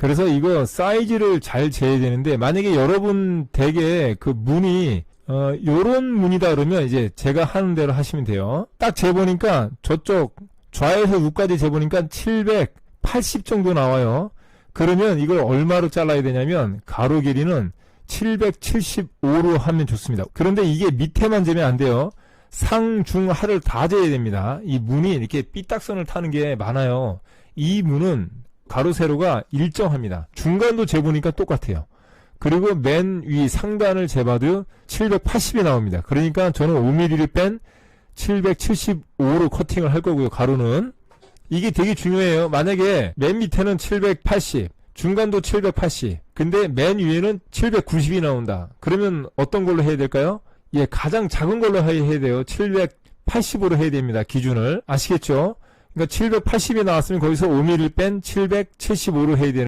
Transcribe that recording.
그래서 이거 사이즈를 잘 재야 되는데 만약에 여러분 댁에 그 문이 어 요런 문이다 그러면 이제 제가 하는 대로 하시면 돼요. 딱 재보니까 저쪽 좌에서 우까지 재보니까 780 정도 나와요. 그러면 이걸 얼마로 잘라야 되냐면 가로 길이는 775로 하면 좋습니다. 그런데 이게 밑에만 재면 안 돼요. 상, 중, 하를 다 재야 됩니다. 이 문이 이렇게 삐딱선을 타는 게 많아요. 이 문은 가로, 세로가 일정합니다. 중간도 재보니까 똑같아요. 그리고 맨 위 상단을 재봐도 780이 나옵니다. 그러니까 저는 5mm를 뺀 775로 커팅을 할 거고요. 가로는. 이게 되게 중요해요. 만약에 맨 밑에는 780, 중간도 780, 근데 맨 위에는 790이 나온다. 그러면 어떤 걸로 해야 될까요? 예, 가장 작은 걸로 해야 돼요. 780으로 해야 됩니다. 기준을. 아시겠죠? 그러니까 780이 나왔으면 거기서 5mm 뺀 775로 해야 되는